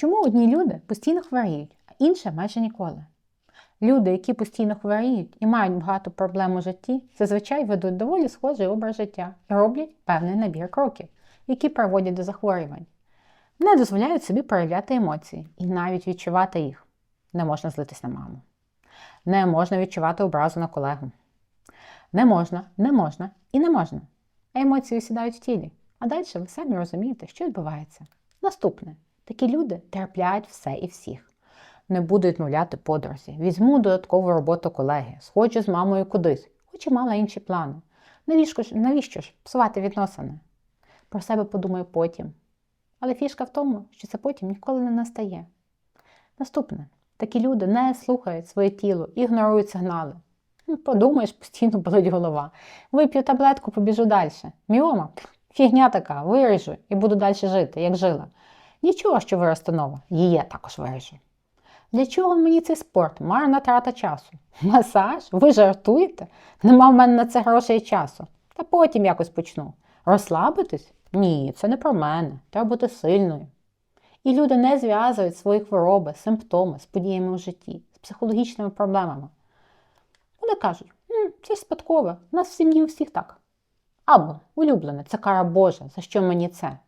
Чому одні люди постійно хворіють, а інші майже ніколи? Люди, які постійно хворіють і мають багато проблем у житті, зазвичай ведуть доволі схожий образ життя і роблять певний набір кроків, які приводять до захворювань. Не дозволяють собі проявляти емоції і навіть відчувати їх. Не можна злитись на маму. Не можна відчувати образу на колегу. Не можна, не можна і не можна. А емоції сідають в тілі. А далі ви самі розумієте, що відбувається. Наступне. Такі люди терплять все і всіх. Не буду відмовляти подрузі. Візьму додаткову роботу колеги, сходжу з мамою кудись, хоч і мала інші плани. Навіщо ж, навіщо ж псувати відносини? Про себе подумаю потім. Але фішка в тому, що це потім ніколи не настає. Наступне. Такі люди не слухають своє тіло, ігнорують сигнали. Ну, Подумаєш, постійно болить голова. Вип'ю таблетку, побіжу далі. Міома, фігня така, виріжу і буду далі жити, як жила. Нічого, що виросте нова, її також виріжу. Для чого мені цей спорт? Марна трата часу. Масаж? Ви жартуєте? Нема в мене на це грошей і часу. Та потім якось почну. Розслабитись? Ні, це не про мене. Треба бути сильною. І люди не зв'язують свої хвороби, симптоми з подіями у житті, з психологічними проблемами. Вони кажуть, «М, це ж спадкове, у нас в сім'ї у всіх так. Або улюблене, це кара Божа, за що мені це?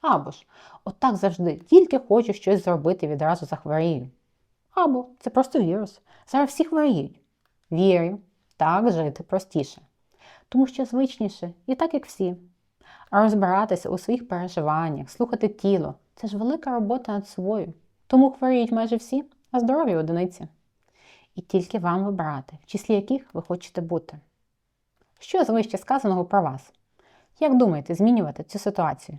Або ж, отак завжди, тільки хочу щось зробити, відразу захворію. Або це просто вірус. Зараз всі хворіють. Вірю, так жити простіше. Тому що звичніше і так, як всі. А розбиратися у своїх переживаннях, слухати тіло це ж велика робота над собою. Тому хворіють майже всі, а здорові одиниці. І тільки вам вибирати, в числі яких ви хочете бути. Що з вище сказаного про вас? Як думаєте змінювати цю ситуацію?